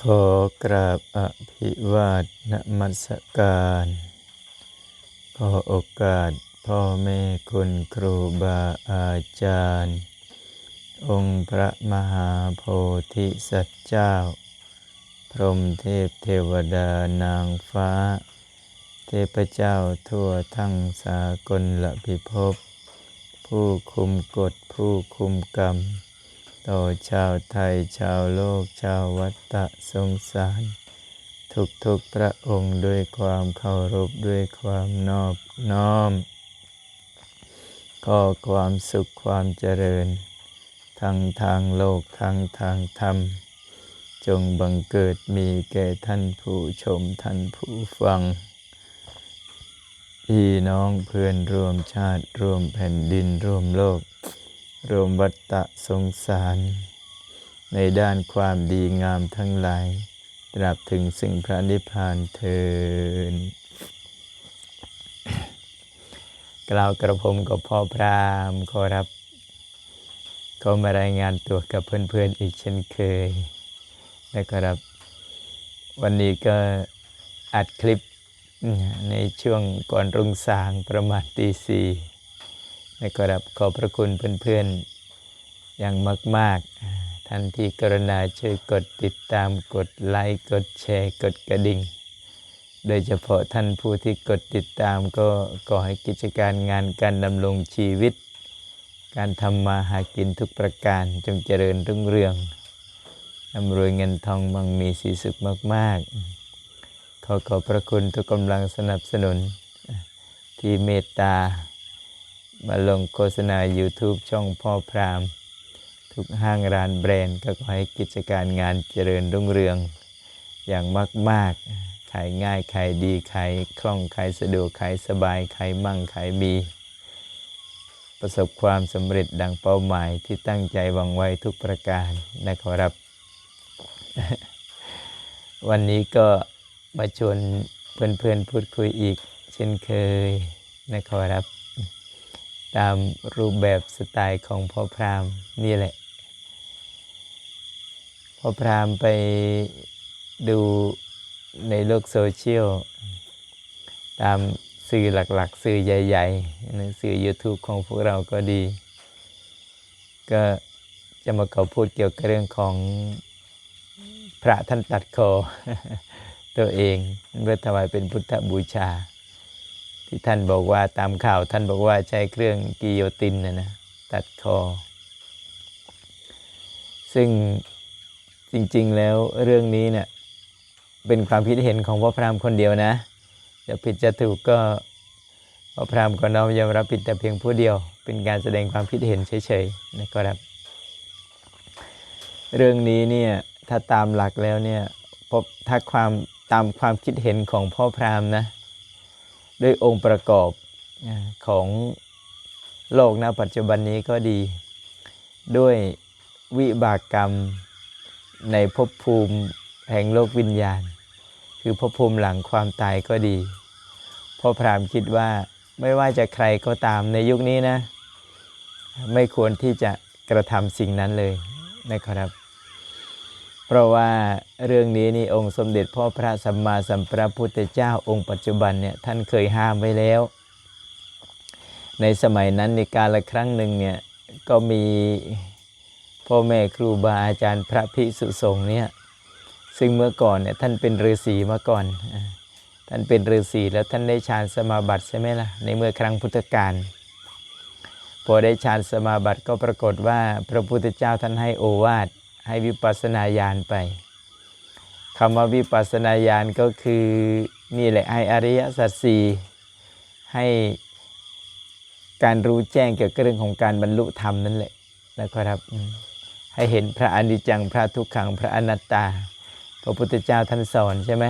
ขอกราบอภิวาทนมัสการ ขอโอกาสพ่อแม่คุณครูบาอาจารย์ องค์พระมหาโพธิสัตว์เจ้า พรหมเทพเทวดานางฟ้า เทพเจ้าทั่วทั้งสากลละพิภพ ผู้คุมกฎผู้คุมกรรม ต่อชาวไทยชาวโลกชาววัตตะสงสาร ทุกทุกพระองค์ด้วยความเคารพด้วยความนอบน้อมขอความสุขความเจริญ ทั้งทางโลกทั้งทางธรรม จงบังเกิดมีแก่ท่านผู้ชมท่านผู้ฟังพี่น้องเพื่อนร่วมชาติร่วมแผ่นดินร่วมโลก รวมวัตตะสงสาร ในด้านความดีงามทั้งหลาย ตราบถึงสิ่งพระนิพพานเทินกล่าวกระผมกับพ่อพรามขอรับ เขามารายงานตัวกับเพื่อนๆอีกเช่นเคยนะครับ วันนี้ก็อัดคลิปในช่วงก่อนรุ่งสางประมาณตีสี่ นะครับขอบพระคุณเพื่อนๆ อย่างมาก ๆ ท่านที่กรุณาช่วยกดติดตามกดไลค์กดแชร์กดกระดิ่ง โดยเฉพาะท่านผู้ที่กดติดตามก็ขอให้กิจการงานการดำรงชีวิต การทำมาหากินทุกประการจงเจริญรุ่งเรืองร่ำรวยเงินทองมั่งมีสีสุขมาก ๆ ขอขอบพระคุณทุกกำลังสนับสนุนที่เมตตา มาลงโฆษณา YouTube ช่องพ่อพราม ทุกห้างร้านแบรนด์ก็ขอให้กิจการงานเจริญรุ่งเรืองอย่างมาก ๆ ขายง่าย ขายดี ขายคล่อง ขายสะดวก ขายสบาย ขายมั่ง ขายมี ประสบความสำเร็จดังเป้าหมายที่ตั้งใจวังไว้ทุกประการนะครับ วันนี้ก็มาชวนเพื่อนๆพูดคุยอีก เช่นเคยนะครับ ตามรูปแบบสไตล์ของพ่อพรามนี่แหละ พ่อพรามไปดูในโลกโซเชียล ตามสื่อหลักๆ สื่อใหญ่ๆหนังสื่อ YouTube ของพวกเราก็ดี ก็จะมาขอพูดเกี่ยวกับเรื่องของพระท่านตัดคอตัวเองเพื่อถวายเป็นพุทธบูชา ที่ท่านบอกว่าตามข่าวท่านบอกว่าใช้เครื่องกิโยตินนะนะตัดคอ ซึ่งจริง ๆ แล้วเรื่องนี้เนี่ยเป็นความคิดเห็นของพ่อพรามคนเดียวนะ จะผิดจะถูกก็พ่อพรามก็น้อมยอมรับผิดแต่เพียงผู้เดียว เป็นการแสดงความคิดเห็นเฉยๆนะครับ เรื่องนี้เนี่ยถ้าตามหลักแล้วเนี่ยพบถ้าความตามความคิดเห็นของพ่อพรามนะ ด้วยองค์ประกอบของโลกณปัจจุบันนี้ก็ดี ด้วยวิบากกรรมในภพภูมิแห่งโลกวิญญาณ คือภพภูมิหลังความตายก็ดีพ่อพรามคิดว่าไม่ว่าจะใครก็ตามในยุคนี้นะ ไม่ควรที่จะกระทำสิ่งนั้นเลยนะครับ เพราะว่าเรื่องนี้นี่องค์สมเด็จพ่อพระสัมมาสัมพุทธเจ้าองค์ปัจจุบันเนี่ยท่านเคยห้ามไว้แล้ว ในสมัยนั้นในการละครั้งหนึ่งเนี่ยก็มีพ่อแม่ครูบาอาจารย์พระภิกษุสงฆ์เนี่ยซึ่งเมื่อก่อนเนี่ยท่านเป็นฤาษีมาก่อน ท่านเป็นฤาษีแล้วท่านได้ฌานสมาบัติใช่ไหมล่ะในเมื่อครั้งพุทธกาลพอได้ฌานสมาบัติก็ปรากฏว่าพระพุทธเจ้าท่านให้โอวาท ให้วิปัสสนาญาณไปคำว่าวิปัสสนาญาณก็คือนี่แหละให้อริยสัจสี่ให้การรู้แจ้งเกี่ยวกับเรื่องของการบรรลุธรรมนั่นแหละนะครับ ให้เห็นพระอนิจจังพระทุกขังพระอนัตตา พระพุทธเจ้าท่านสอนใช่ไหม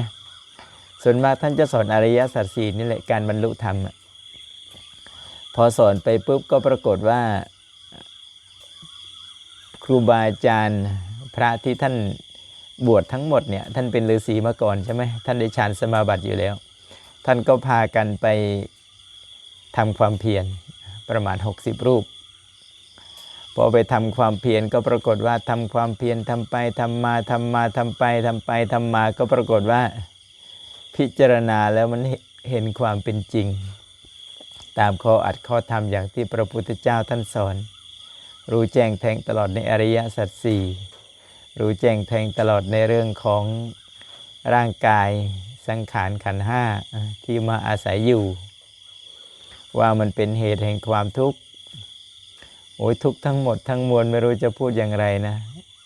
ส่วนมากท่านจะสอนอริยสัจสี่นี่แหละการบรรลุธรรมพอสอนไปปุ๊บก็ปรากฏว่า ครูบาอาจารย์ พระที่ท่านบวชทั้งหมดเนี่ยท่านเป็นฤาษีมาก่อนใช่ไหมท่านได้ฌานสมาบัติอยู่แล้ว ท่านก็พากันไปทำความเพียรประมาณ 60 รูปพพอไปทำความเพียรก็ปรากฏว่าทำความเพียรทำไปทำมาทำมาทำไปทำไปทำมาก็ปรากฏว่าพิจารณาแล้วมันเห็นความเป็นจริง ตามข้ออัดข้อธรรมอย่างที่พระพุทธเจ้าท่านสอน รู้แจ้งแทงตลอดในอริยสัจสี่ รู้แจ้งแทงตลอดในเรื่องของร่างกายสังขารขันห้าที่มาอาศัยอยู่ ว่ามันเป็นเหตุแห่งความทุกข์โอ้ยทุกข์ทั้งหมดทั้งมวลไม่รู้จะพูดอย่างไรนะ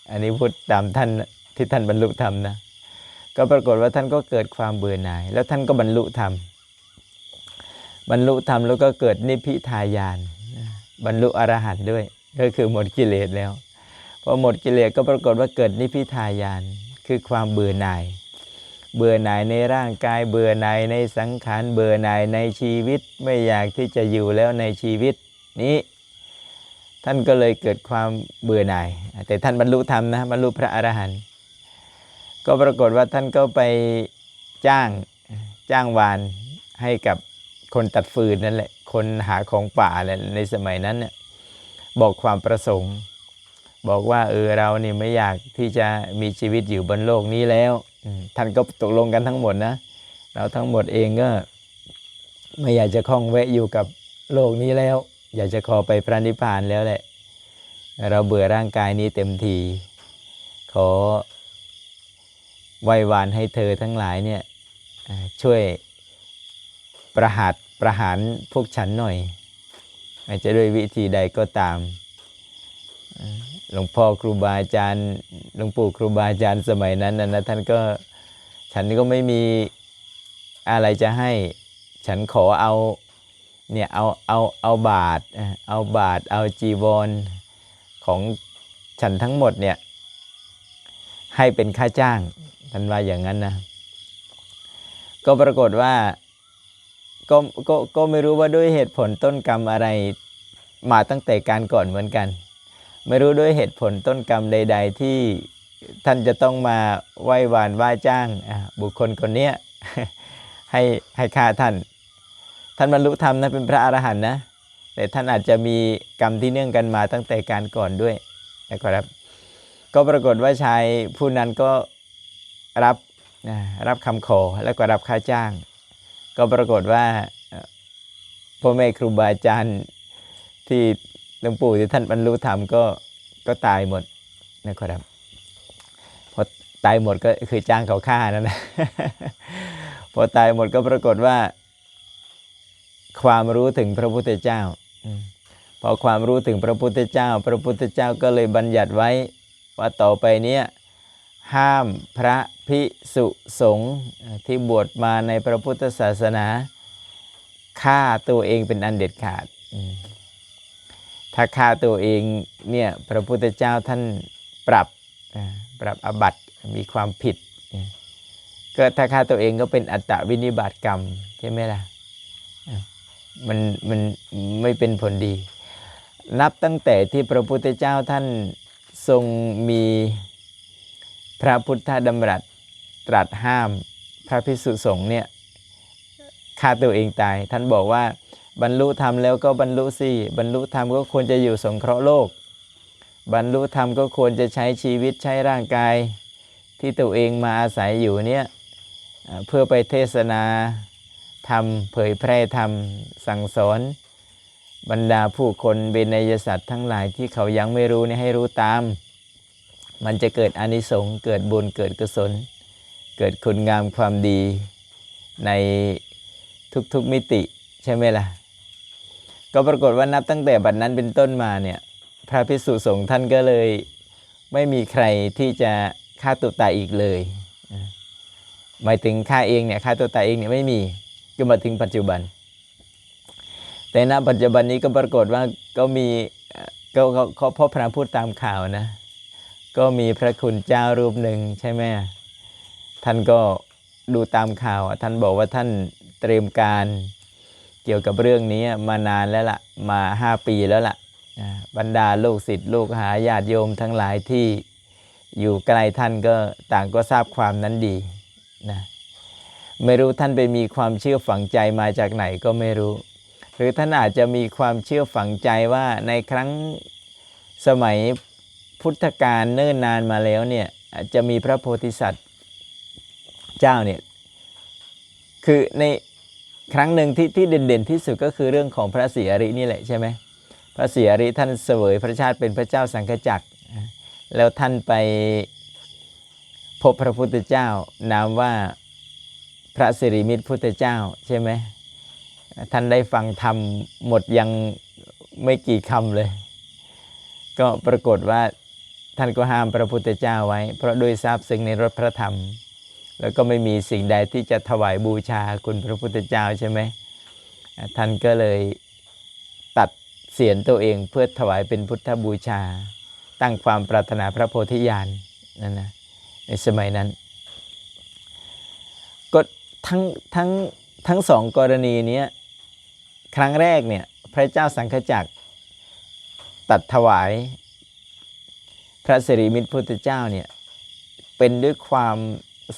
อันนี้พูดตามท่านที่ท่านบรรลุธรรมนะ ก็ปรากฏว่าท่านก็เกิดความเบื่อหน่าย แล้วท่านก็บรรลุธรรม บรรลุธรรมแล้วก็เกิดนิพพิทายาน บรรลุอรหันต์ด้วย ก็คือหมดกิเลสแล้ว อหมดกิเลสก็ปรากฏว่าเกิดนิพพิทายานคือความเบื่อหน่าย เบื่อหน่ายในร่างกายเบื่อหน่ายในสังขารเบื่อหน่ายในชีวิตไม่อยากที่จะอยู่แล้วในชีวิตนี้ ท่านก็เลยเกิดความเบื่อหน่าย แต่ท่านบรรลุธรรมนะบรรลุพระอรหันต์ก็ปรากฏว่าท่านก็ไปจ้างจ้างวานให้กับคนตัดฟืนนั่นแหละคนหาของป่าและในสมัยนั้นเนี่ยบอกความประสงค์ บอกว่าเออเราเนี่ไม่อยากที่จะมีชีวิตอยู่บนโลกนี้แล้วท่านก็ตกลงกันทั้งหมดนะเราทั้งหมดเองก็ไม่อยากจะคล้องแวะอยู่กับโลกนี้แล้ว อยากจะขอไปพระนิพพานแล้วแหละ เราเบื่อร่างกายนี้เต็มที ขอไหว้วานให้เธอทั้งหลายเนี่ยช่วยประหารประหารพวกฉันหน่อยอาจจะด้วยวิธีใดก็ตาม หลวงพ่อครูบาอาจารย์หลวงปู่ครูบาอาจารย์สมัยนั้นนะท่านก็ฉันก็ไม่มีอะไรจะให้ ฉันขอเอาเนี่ยเอาเอาเอาบาทเอาบาทเอาจีวรของฉันทั้งหมดเนี่ยให้เป็นค่าจ้างท่านว่าอย่างนั้นนะก็ปรากฏว่าก็ก็ก็ไม่รู้ว่าด้วยเหตุผลต้นกรรมอะไรมาตั้งแต่การก่อนเหมือนกัน ไม่รู้ด้วยเหตุผลต้นกรรมใด ๆ ที่ท่านจะต้องมาไหว้วานว่าจ้างบุคคลคนเนี้ยให้ให้ค่าท่าน ท่านบรรลุธรรมนะเป็นพระอรหันต์นะ แต่ท่านอาจจะมีกรรมที่เนื่องกันมาตั้งแต่การก่อนด้วยนะครับ ก็ปรากฏว่าชายผู้นั้นก็รับรับคำขอแล้วก็รับค่าจ้าง ก็ปรากฏว่าพ่อแม่ครูบาอาจารย์ที่ หลวงปู่ที่ท่านบรรลุธรรมก็ก็ตายหมดนะครับพอตายหมดก็คือจ้างเขาฆ่านั่นนะพอตายหมดก็ปรากฏว่า ความรู้ถึงพระพุทธเจ้าอพอความรู้ถึงพระพุทธเจ้า พระพุทธเจ้าก็เลยบัญญัติไว้ว่าต่อไปเนี้ยห้ามพระพิสุสงฆ์ที่บวชมาในพระพุทธศาสนาฆ่าตัวเองเป็นอันเด็ดขาดอื ถ้าฆ่าตัวเองเนี่ยพระพุทธเจ้าท่านปรับปรับอบัตมีความผิดก็ถ้าฆ่าตัวเองก็เป็นอัตตวินิบาตกรรมใช่ไหมล่ะอะมันมันไม่เป็นผลดี นับตั้งแต่ที่พระพุทธเจ้าท่านทรงมีพระพุทธดำรัสตรัสห้ามพระพิสุสงฆ์เนี่ยฆ่าตัวเองตาย ท่านบอกว่า บรรลุธรรมแล้วก็บรรลุสิบรรลุธรรมก็ควรจะอยู่สงเคราะห์โลก บรรลุธรรมก็ควรจะใช้ชีวิตใช้ร่างกาย ที่ตัวเองมาอาศัยอยู่เนี่ยเพื่อไปเทศนาธรรมเผยแพร่ธรรมสั่งสอน บรรดาผู้คนเบญยสัตว์ทั้งหลายที่เขายังไม่รู้เนี่ยให้รู้ตาม มันจะเกิดอนิสงส์เกิดบุญเกิดกุศล เกิดคุณงามความดีในทุกๆมิติใช่ไหมล่ะ ก็ปรากฏว่านับตั้งแต่บัดนั้นเป็นต้นมาเนี่ยพระพิสุสงฆ์ท่านก็เลยไม่มีใครที่จะฆ่าตัวตายอีกเลยหมายถึงฆ่าเองเนี่ยฆ่าตัวตายเองเนี่ยไม่มีก็มาถึงปัจจุบัน แต่ณปัจจุบันนี้ก็ปรากฏว่าก็มีก็ก็ก็พ่อพระพูดตามข่าวนะ ก็มีพระคุณเจ้ารูปหนึ่งใช่ไหมท่านก็ดูตามข่าว ท่านบอกว่าท่านเตรียมการ กี่ยวกับเรื่องนี้มานานแล้วละ่ะมา 5 ปีแล้วละ่ะบรรดาลูกศิษย์ลูกหาญาติโยมทั้งหลายที่อยู่ใกล้ท่านก็ต่างก็ทราบความนั้นดีนะไม่รู้ท่านไปมีความเชื่อฝังใจมาจากไหนก็ไม่รู้ หรือท่านอาจจะมีความเชื่อฝังใจว่าในครั้งสมัยพุทธกาลเนิ่นนานมาแล้วเนี่ยจะมีพระโพธิสัตว์เจ้าเนี่ยคือใน ครั้งหนึ่งที่ที่เด่นๆที่สุดก็คือเรื่องของพระศรีอรินี่แหละใช่ไหมพระศรีอริท่านเสวยพระชาติเป็นพระเจ้าสังฆจักร แล้วท่านไปพบพระพุทธเจ้านามว่าพระสิริมิตรพุทธเจ้าใช่ไหมท่านได้ฟังธรรมหมดยังไม่กี่คำเลย ก็ปรากฏว่าท่านก็ห้ามพระพุทธเจ้าไว้ เพราะด้วยทราบซึ้งในรสพระธรรม แล้วก็ไม่มีสิ่งใดที่จะถวายบูชาคุณพระพุทธเจ้าใช่ไหมท่านก็เลยตัดเสียนตัวเองเพื่อถวายเป็นพุทธบูชา ตั้งความปรารถนาพระโพธิญาณนั่นนะในสมัยนั้นก็ทั้งทั้งทั้งสองกรณีนี้ครั้งแรกเนี่ยพระเจ้าสังฆจักรตัดถวาย พระสิริมิตรพุทธเจ้าเนี่ยเป็นด้วยความ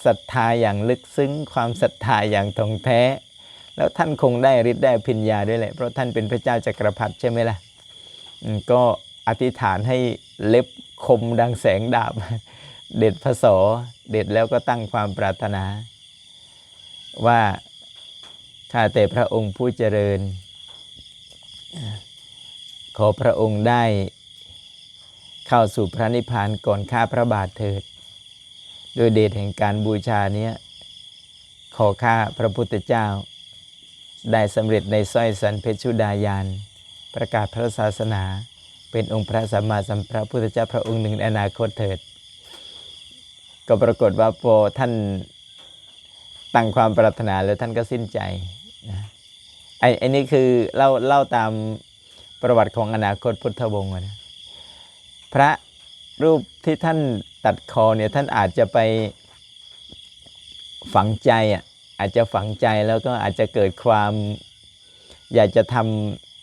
ศรัทธาอย่างลึกซึ้ง ความศรัทธาอย่างตรงแท้ แล้วท่านคงได้ฤทธิ์ได้พิญญาด้วยแหละเพราะท่านเป็นพระเจ้าจักรพรรดิใช่ไหมล่ะก็อธิษฐานให้เล็บคมดังแสงดาบ เด็ดพระโสเด็ดแล้วก็ตั้งความปรารถนา ว่าข้าแต่พระองค์ผู้เจริญ ขอพระองค์ได้เข้าสู่พระนิพพานก่อนข้าพระบาทเถิด โดยเดชแห่งการบูชาเนี้ยขอข้าพระพุทธเจ้า ได้สำเร็จในสร้อยสันเพชรชุดายาน ประกาศพระศาสนา เป็นองค์พระสัมมาสัมพุทธเจ้าพระองค์หนึ่งในอนาคตเถิด ก็ปรากฏว่าพอท่านตั้งความปรารถนาแล้วท่านก็สิ้นใจนะไอ้ไอ้นี่คือเล่าเล่าตามประวัติของอนาคตพุทธวงศ์นะพระรูปที่ท่าน ตัดคอเนี่ยท่านอาจจะไปฝังใจอะอาจจะฝังใจแล้วก็อาจจะเกิดความ อยากจะท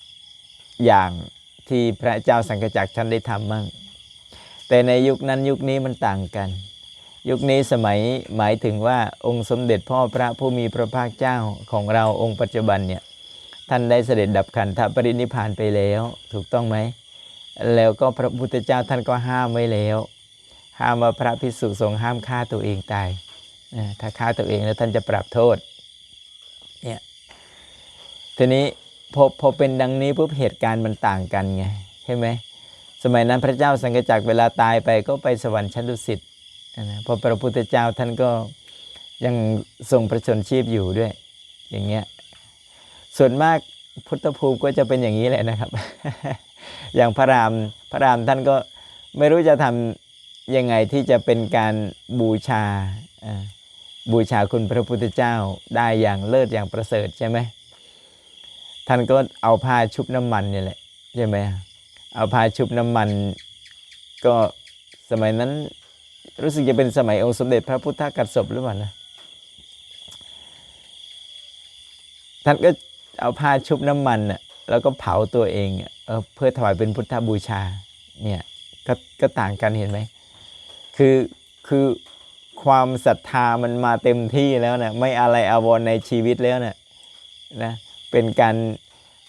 ำอย่างที่พระเจ้าสังฆจักรท่านได้ทำมั่งแต่ในยุคนั้นยุคนี้มันต่างกัน ยุคนี้สมัยหมายถึงว่าองค์สมเด็จพ่อพระผู้มีพระภาคเจ้าของเราองค์ปัจจุบันเนี่ยท่านได้เสด็จดับขันธปรินิพานไปแล้ว ถูกต้องไหม แล้วก็พระพุทธเจ้าท่านก็ห้ามไว้แล้ว ห้ามว่าพระภิกษุสงฆ์ห้ามฆ่าตัวเองตายนะถ้าฆ่าตัวเองแล้วท่านจะปรับโทษเนี่ยทีนี้พอพอเป็นดังนี้ปุ๊บเหตุการณ์มันต่างกันไงใช่ไหมสมัยนั้นพระเจ้าสังฆจักรเวลาตายไปก็ไปสวรรค์ชั้นดุสิตนะเพอพระพุทธเจ้าท่านก็ยังทรงพระชนชีพอยู่ด้วย อย่างเงี้ยส่วนมากพุทธภูมิก็จะเป็นอย่างนี้แหละนะครับ อย่างพระรามพระรามท่านก็ไม่รู้จะทำ ยังไงที่จะเป็นการบูชาบูชาคุณพระพุทธเจ้าได้อย่างเลิศอย่างประเสริฐใช่ไหมท่านก็เอาผ้าชุบน้ำมันเนี่ยแหละใช่ไหมเอาผ้าชุบน้ำมันก็สมัยนั้นรู้สึกจะเป็นสมัยองค์สมเด็จพระพุทธกัสสปหรือเปล่านะท่านก็เอาผ้าชุบน้ำมันน่ะแล้วก็เผาตัวเองเออเพื่อถวายเป็นพุทธบูชาเนี่ยก็ก็ต่างกันเห็นไหม คือคือความศรัทธามันมาเต็มที่แล้วนะไม่อะไรอาวรในชีวิตแล้วนะนะเป็นการ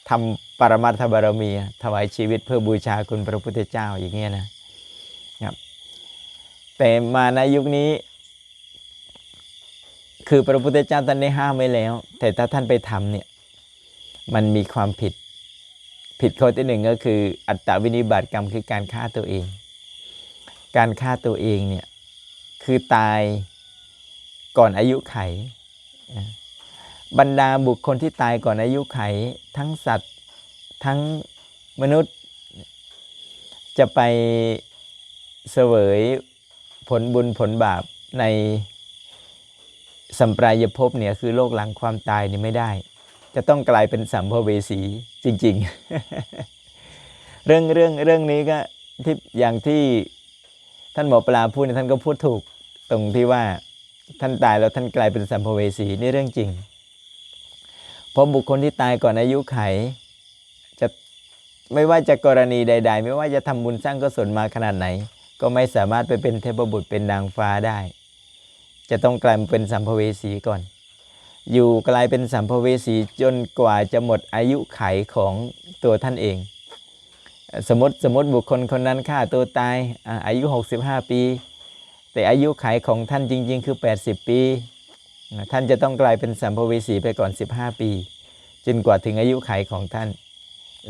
ทำปรมัตถบารมีถวายชีวิตเพื่อบูชาคุณพระพุทธเจ้าอย่างเงี้ยนะครับ แต่มาในยุคนี้ คือพระพุทธเจ้าท่านได้ห้ามไว้แล้ว แต่ถ้าท่านไปทำเนี่ยมันมีความผิด ผิดข้อที่หนึ่งก็คืออัตตวินิบาตกรรมคือการฆ่าตัวเอง การฆ่าตัวเองเนี่ยคือตายก่อนอายุไข บรรดาบุคคลที่ตายก่อนอายุไข ทั้งสัตว์ทั้งมนุษย์ จะไปเสวยผลบุญผลบาปในสัมปรายภพเนี่ยคือโลกหลังความตายนี่ไม่ได้ จะต้องกลายเป็นสัมภเวสีจริง ๆ เรื่องเรื่องเรื่องนี้ก็ที่อย่างที่ ท่านหมอปลาพูดเนี่ยท่านก็พูดถูกตรงที่ว่าท่านตายแล้วท่านกลายเป็นสัมภเวสีนี่เรื่องจริง เพราะบุคคลที่ตายก่อนอายุไขจะไม่ว่าจะกรณีใด ๆ ไม่ว่าจะทำบุญสร้างกุศลมาขนาดไหน ก็ไม่สามารถไปเป็นเทพบุตรเป็นนางฟ้าได้ จะต้องกลายเป็นสัมภเวสีก่อน อยู่กลายเป็นสัมภเวสีจนกว่าจะหมดอายุไขของตัวท่านเอง สมมติสมมติบุคคลคนนั้นฆ่าตัวตายอายุ 65 ปี แต่อายุขัยของท่านจริง ๆ คือ 80 ปี ท่านจะต้องกลายเป็นสัมภเวสีไปก่อน 15 ปี จนกว่าถึงอายุขัยของท่าน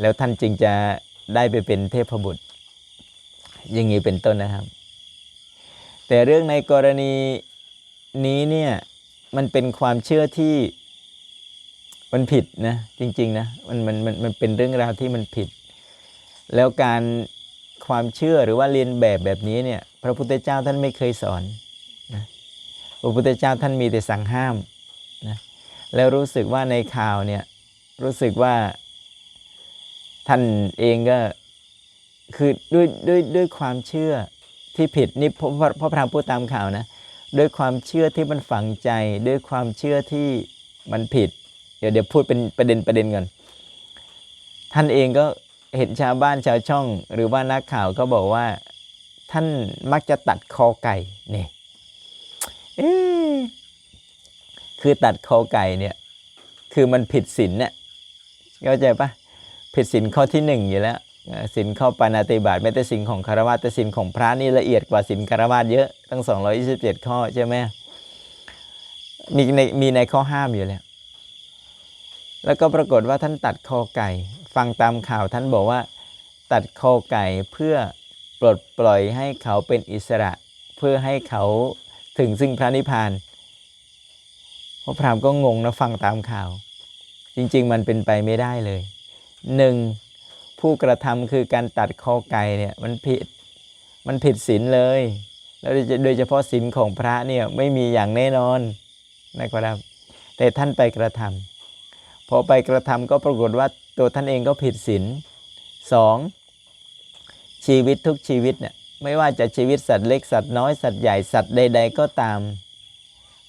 แล้วท่านจึงจะได้ไปเป็นเทพบุตร อย่างนี้เป็นต้นนะครับ แต่เรื่องในกรณีนี้เนี่ยมันเป็นความเชื่อที่มันผิดนะจริง ๆ นะมันมันมันมันเป็นเรื่องราวที่มันผิด แล้วการความเชื่อหรือว่าเรียนแบบแบบนี้เนี่ยพระพุทธเจ้าท่านไม่เคยสอนนะพระพุทธเจ้าท่านมีแต่สั่งห้ามนะแล้วรู้สึกว่าในข่าวเนี่ยรู้สึกว่าท่านเองก็คือด้วยด้วยด้วยความเชื่อที่ผิดนี่พระพระพระพรามพูดตามข่าวนะด้วยความเชื่อที่มันฝังใจ ด้วยความเชื่อที่มันผิด เดี๋ยวเดี๋ยวพูดเป็นประเด็นประเด็นก่อนท่านเองก็ เห็นชาวบ้านชาวช่อง หรือว่านักข่าวก็บอกว่า ท่านมักจะตัดคอไก่เนี่ยคือตัดคอไก่เนี่ย คือมันผิดศีลเนี่ยเข้าใจปะผิดศีลข้อที่หนึ่งอยู่แล้วศีลข้อปานาติบาตไม่แต่ศีลของคารวะแต่ศีลของพระนี่ละเอียดกว่าศีลคารวะเยอะตั้ง 227 ข้อใช่ไหมมีในมีในข้อห้ามอยู่แล้ว แล้วก็ปรากฏว่าท่านตัดคอไก่ ฟังตามข่าวท่านบอกว่า ตัดคอไก่เพื่อปลดปล่อยให้เขาเป็นอิสระเพื่อให้เขาถึงซึ่งพระนิพพานพระพรามก็งงนะฟังตามข่าว จริง ๆ มันเป็นไปไม่ได้เลยหนึ่งผู้กระทำคือการตัดคอไก่เนี่ยมันผิดมันผิดศีลเลย แล้วโดยเฉพาะศีลของพระเนี่ยไม่มีอย่างแน่นอนนะครับแต่ท่านไปกระทำ พอไปกระทำก็ปรากฏว่าตัวท่านเองก็ผิดศีลสองชีวิตทุกชีวิตเนี่ยไม่ว่าจะชีวิตสัตว์เล็กสัตว์น้อยสัตว์ใหญ่สัตว์ใด ๆ ก็ตาม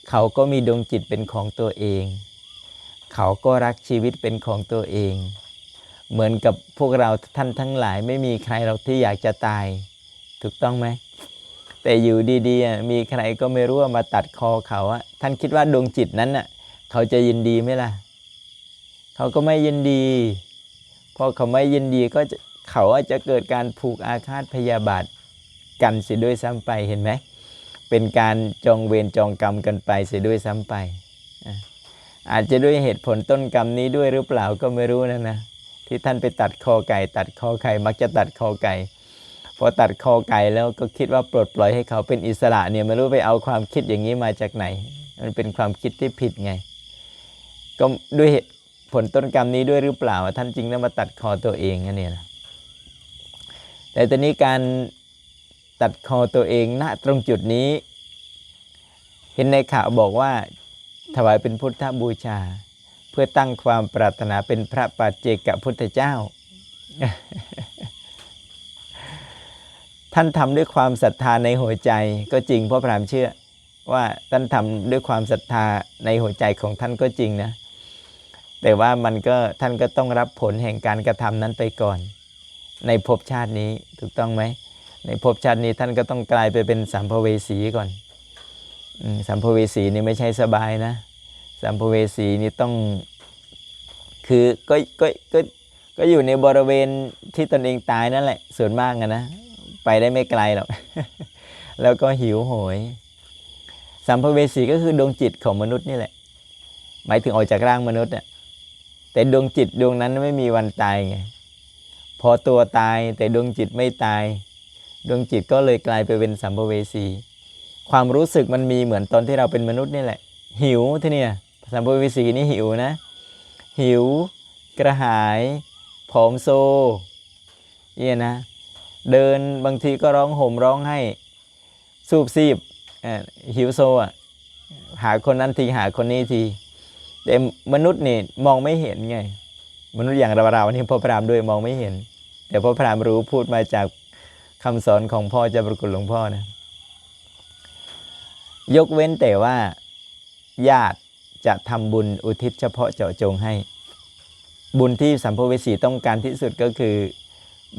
เขาก็มีดวงจิตเป็นของตัวเอง เขาก็รักชีวิตเป็นของตัวเอง เหมือนกับพวกเราท่านทั้งหลายไม่มีใครเราที่อยากจะตาย ถูกต้องไหมแต่อยู่ดีๆมีใครก็ไม่รู้ว่ามาตัดคอเขาอะท่านคิดว่าดวงจิตนั้นน่ะเขาจะยินดีไหมล่ะ เขาก็ไม่ยินดี พอเขาไม่ยินดีก็เขาอาจจะเกิดการผูกอาฆาตพยาบาทกันเสียด้วยซ้ำไปเห็นไหม เป็นการจองเวรจองกรรมกันไปเสียด้วยซ้ำไปอะอาจจะด้วยเหตุผลต้นกรรมนี้ด้วยหรือเปล่าก็ไม่รู้นะนะ ที่ท่านไปตัดคอไก่ ตัดคอไก่มักจะตัดคอไก่พอตัดคอไก่แล้วก็คิดว่าปลดปล่อยให้เขาเป็นอิสระเนี่ยไม่รู้ไปเอาความคิดอย่างนี้มาจากไหน มันเป็นความคิดที่ผิดไง ก็ด้วยเหตุ ผลต้นกรรมนี้ด้วยหรือเปล่า ท่านจริงได้มาตัดคอตัวเองนะเนี่ยนะแต่ตอนนี้การตัดคอตัวเองณตรงจุดนี้ เห็นในข่าวบอกว่าถวายเป็นพุทธบูชา เพื่อตั้งความปรารถนาเป็นพระปัจเจกพุทธเจ้า ท่านทำด้วยความศรัทธาในหัวใจก็จริงเพราะพรามเชื่อว่าท่านทำด้วยความศรัทธาในหัวใจของท่านก็จริงนะ แต่ว่ามันก็ท่านก็ต้องรับผลแห่งการกระทำนั้นไปก่อน ในภพชาตินี้ถูกต้องไหม ในภพชาตินี้ท่านก็ต้องกลายไปเป็นสัมภเวสีก่อนอสัมภเวสีนี่ไม่ใช่สบายนะ สัมภเวสีนี่ต้องคือก็ก็ก็ก็อยู่ในบริเวณที่ตนเองตายนั่นแหละ ส่วนมากนะไปได้ไม่ไกลหรอกแล้วก็หิวโหย สัมภเวสีก็คือดวงจิตของมนุษย์นี่แหละ หมายถึงออกจากร่างมนุษย์น่ะ แต่ดวงจิตดวงนั้นไม่มีวันตายไงพอตัวตายแต่ดวงจิตไม่ตาย ดวงจิตก็เลยกลายไปเป็นสัมภเวสี ความรู้สึกมันมีเหมือนตอนที่เราเป็นมนุษย์นี่แหละ หิวที่เนี่ยสัมภเวสีนี่หิวนะ หิว กระหายผอมโซเนี่ยนะ เดินบางทีก็ร้องห่มร้องให้ สูบซีบหิวโซอะหาคนนั้นทีหาคนนี้ที แต่มนุษย์นี่มองไม่เห็นไง มนุษย์อย่างเราเรานี่พ่อพรามด้วยมองไม่เห็น แต่พ่อพรามรู้พูดมาจากคำสอนของพ่อเจะประกุลหลวงพ่อนะยกเว้นแต่ว่าญาติจะทำบุญอุทิศเฉพาะเจาะจงให้ บุญที่สัมภเวสีต้องการที่สุดก็คือ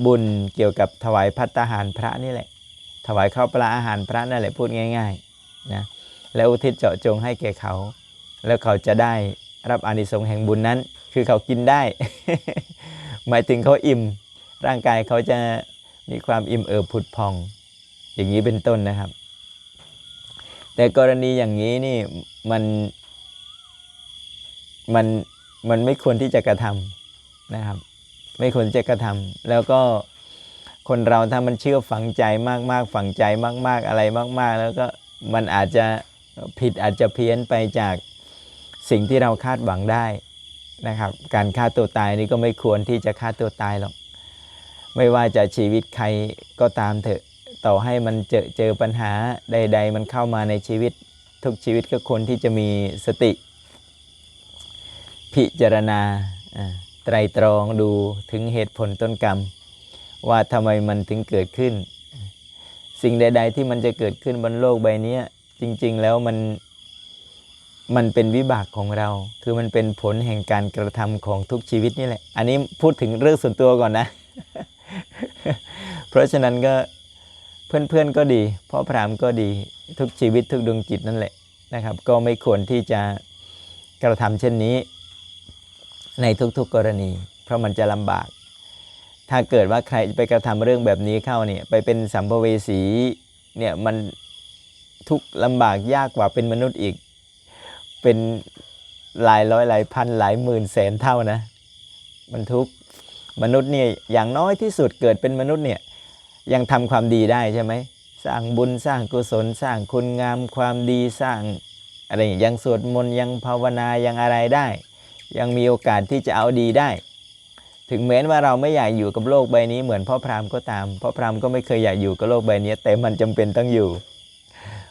บุญเกี่ยวกับถวายพัตตาหารพระนี่แหละ ถวายข้าวปลาอาหารพระนั่นแหละพูดง่าย ๆนะแล้วอุทิศเจาะจงให้แก่เขา แล้วเขาจะได้รับอานิสงส์แห่งบุญนั้น คือเขากินได้ หมายถึงเขาอิ่ม ร่างกายเขาจะมีความอิ่มเอิบผุดพอง อย่างนี้เป็นต้นนะครับ แต่กรณีอย่างนี้นี่มันมันมันไม่ควรที่จะกระทำนะครับ ไม่ควรจะกระทำแล้วก็คนเราถ้ามันเชื่อฝังใจมากๆ ฝังใจมาก ๆ อะไรมาก ๆ แล้วก็มันอาจจะผิดอาจจะเพี้ยนไปจาก สิ่งที่เราคาดหวังได้นะครับ การฆ่าตัวตายนี่ก็ไม่ควรที่จะฆ่าตัวตายหรอก ไม่ว่าจะชีวิตใครก็ตามเถอะ ต่อให้มันเจอเจอปัญหาใด ๆ มันเข้ามาในชีวิต ทุกชีวิตก็ควรที่จะมีสติ พิจารณาไตรตรองดูถึงเหตุผลต้นกรรม ว่าทำไมมันถึงเกิดขึ้น สิ่งใด ๆ ที่มันจะเกิดขึ้นบนโลกใบนี้จริง ๆ แล้วมัน มันเป็นวิบากของเรา คือมันเป็นผลแห่งการกระทำของทุกชีวิตนี่แหละ อันนี้พูดถึงเรื่องส่วนตัวก่อนนะ เพราะฉะนั้นก็เพื่อนๆก็ดีพ่อพรามก็ดีทุกชีวิตทุกดวงจิตนั่นแหละนะครับ ก็ไม่ควรที่จะกระทำเช่นนี้ ในทุกๆกรณี เพราะมันจะลำบาก ถ้าเกิดว่าใครไปกระทำเรื่องแบบนี้เข้าเนี่ยไปเป็นสัมภเวสีเนี่ยมันทุกข์ลำบากยากกว่าเป็นมนุษย์อีก เป็นหลายร้อยหลายพันหลายหมื่นแสนเท่านะ มันทุกมนุษย์เนี่ยอย่างน้อยที่สุดเกิดเป็นมนุษย์เนี่ยยังทำความดีได้ใช่ไหมสร้างบุญสร้างกุศลสร้างคุณงามความดีสร้างอะไรอย่างยังสวดมนต์ยังภาวนายังอะไรได้ ยังมีโอกาสที่จะเอาดีได้ ถึงแม้ว่าเราไม่อยากอยู่กับโลกใบนี้เหมือนพ่อพรามก็ตามพ่อพรามก็ไม่เคยอยากอยู่กับโลกใบนี้แต่มันจำเป็นต้องอยู่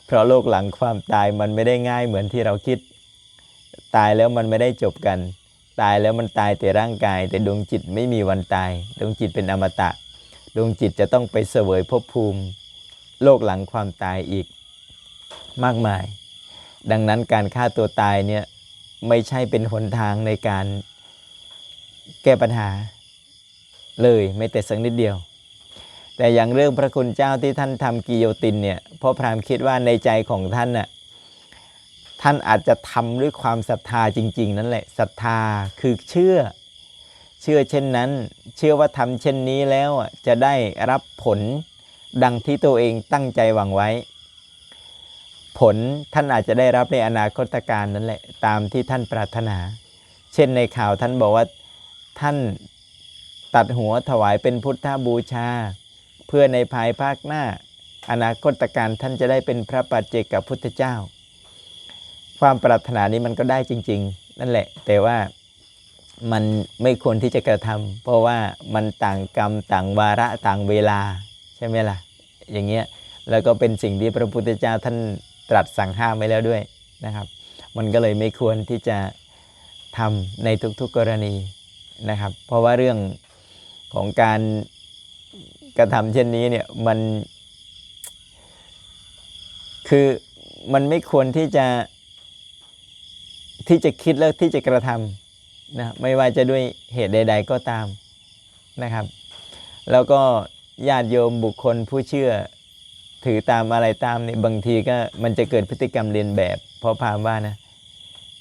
เพราะโลกหลังความตายมันไม่ได้ง่ายเหมือนที่เราคิด ตายแล้วมันไม่ได้จบกัน ตายแล้วมันตายแต่ร่างกาย แต่ดวงจิตไม่มีวันตาย ดวงจิตเป็นอมตะ ดวงจิตจะต้องไปเสวยภพภูมิ โลกหลังความตายอีก มากมาย ดังนั้นการฆ่าตัวตายเนี่ยไม่ใช่เป็นหนทางในการแก้ปัญหา เลยไม่แต่สักนิดเดียว แต่อย่างเรื่องพระคุณเจ้าที่ท่านทำกิโยตินเนี่ยพ่อพรามคิดว่าในใจของท่านน่ะ ท่านอาจจะทำด้วยความศรัทธาจริง ๆ นั่นแหละศรัทธาคือเชื่อ เชื่อเช่นนั้น เชื่อว่าทำเช่นนี้แล้วจะได้รับผลดังที่ตัวเองตั้งใจหวังไว้ ผลท่านอาจจะได้รับในอนาคตการนั่นแหละตามที่ท่านปรารถนา เช่นในข่าวท่านบอกว่าท่านตัดหัวถวายเป็นพุทธบูชา เพื่อในภายภาคหน้า อนาคตการท่านจะได้เป็นพระปัจเจกพุทธเจ้า ความปรารถนานี้มันก็ได้จริง ๆ นั่นแหละ แต่ว่ามันไม่ควรที่จะกระทำเพราะว่ามันต่างกรรมต่างวาระต่างเวลาใช่ไหมล่ะ อย่างเงี้ยแล้วก็เป็นสิ่งที่พระพุทธเจ้าท่านตรัสสั่งห้ามไว้แล้วด้วยนะครับ มันก็เลยไม่ควรที่จะทำในทุกๆกรณีนะครับ เพราะว่าเรื่องของการกระทำเช่นนี้เนี่ยมันคือมันไม่ควรที่จะ ที่จะคิดแล้วที่จะกระทำนะไม่ว่าจะด้วยเหตุใด ๆ ก็ตามนะครับ แล้วก็ญาติโยมบุคคลผู้เชื่อถือตามอะไรตามเนี่ยบางทีก็มันจะเกิดพฤติกรรมเรียนแบบ เพราะพามว่านะ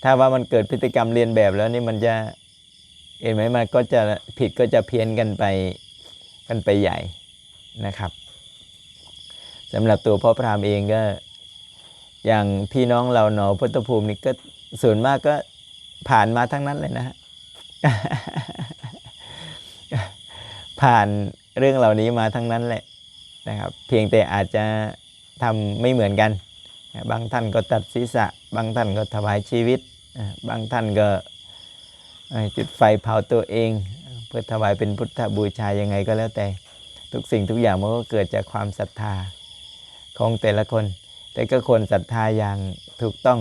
ถ้าว่ามันเกิดพฤติกรรมเรียนแบบแล้วนี่มันจะเห็นไหมมันก็จะผิดก็จะเพี้ยนกันไปกันไปใหญ่นะครับสำหรับตัวพ่อพรามเองก็อย่างพี่น้องเราหนอพุทธภูมินี่ก็ ส่วนมากก็ผ่านมาทั้งนั้นเลยนะฮะผ่านเรื่องเหล่านี้มาทั้งนั้นแหละนะครับ เพียงแต่อาจจะทำไม่เหมือนกัน บางท่านก็ตัดศีรษะ บางท่านก็ถวายชีวิต บางท่านก็เอ่อจุดไฟเผาตัวเอง เพื่อถวายเป็นพุทธบูชายังไงก็แล้วแต่ ทุกสิ่งทุกอย่างมันก็เกิดจากความศรัทธาของแต่ละคน แต่ก็ควรศรัทธาอย่างถูกต้อง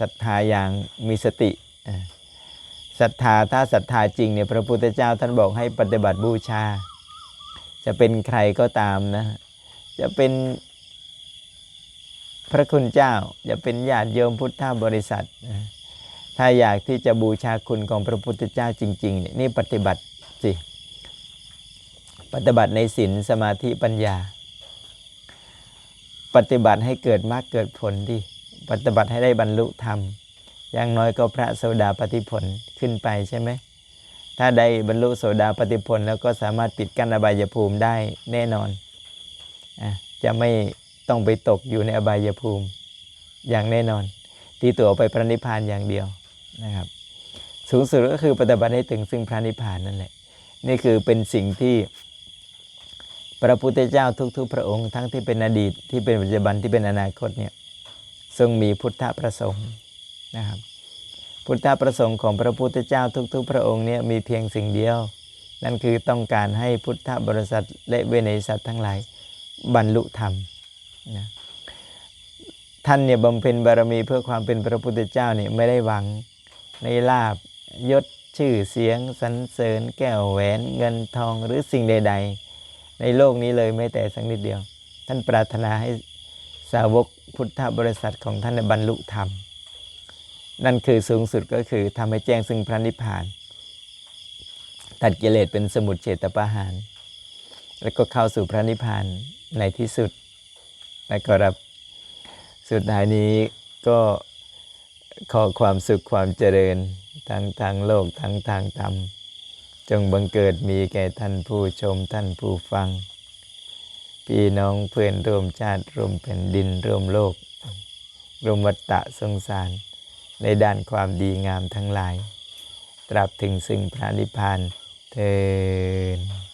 ศรัทธาอย่างมีสติศรัทธาถ้าศรัทธาจริงเนี่ยพระพุทธเจ้าท่านบอกให้ปฏิบัติบูชา จะเป็นใครก็ตามนะ จะเป็นพระคุณเจ้า จะเป็นญาติโยมพุทธบริษัท ถ้าอยากที่จะบูชาคุณของพระพุทธเจ้าจริงๆเนี่ยนี่ปฏิบัติสิปฏิบัติในศีลสมาธิปัญญา ปฏิบัติให้เกิดมรรคเกิดผลดิ ปฏิบัติให้ได้บรรลุธรรม อย่างน้อยก็พระโสดาปฏิผลขึ้นไปใช่ไหม ถ้าได้บรรลุโสดาปฏิผลแล้วก็สามารถปิดกั้นอบายภูมิได้แน่นอนอะจะไม่ต้องไปตกอยู่ในอบายภูมิอย่างแน่นอนตีตัวไปพระนิพพานอย่างเดียวนะครับ สูงสุดก็คือปฏิบัติให้ถึงซึ่งพระนิพพานนั่นแหละ นี่คือเป็นสิ่งที่พระพุทธเจ้าทุก ๆ พระองค์ทั้งที่เป็นอดีตที่เป็นปัจจุบันที่เป็นอนาคตเนี่ย ทรงมีพุทธประสงค์นะครับ พุทธประสงค์ของพระพุทธเจ้าทุกๆ พระองค์เนี่ยมีเพียงสิ่งเดียว นั่นคือต้องการให้พุทธบริษัทและเวเนสัตว์ทั้งหลายบรรลุธรรมนะท่านเนี่ยบำเพ็ญบารมีเพื่อความเป็นพระพุทธเจ้าเนี่ยไม่ได้หวังในลาบยศชื่อเสียงสรรเสริญ แก้วแหวนเงินทองหรือสิ่งใด ๆ ในโลกนี้เลยแม้แต่สักนิดเดียว ท่านปรารถนาให้ สาวกพุทธบริษัทของท่านบรรลุธรรม นั่นคือสูงสุดก็คือทำให้แจ้งซึ่งพระนิพพาน ตัดกิเลสเป็นสมุทเฉตประหาร แล้วก็เข้าสู่พระนิพพานในที่สุดนะครับสุดท้ายนี้ก็ขอความสุขความเจริญทั้งทางโลกทั้งทางธรรม จงบังเกิดมีแก่ท่านผู้ชมท่านผู้ฟัง พี่น้องเพื่อนร่วมชาติร่วมแผ่นดินร่วมโลกร่วมวัตตะสงสาร ในด้านความดีงามทั้งหลาย ตราบถึงซึ่งพระนิพพานเทิน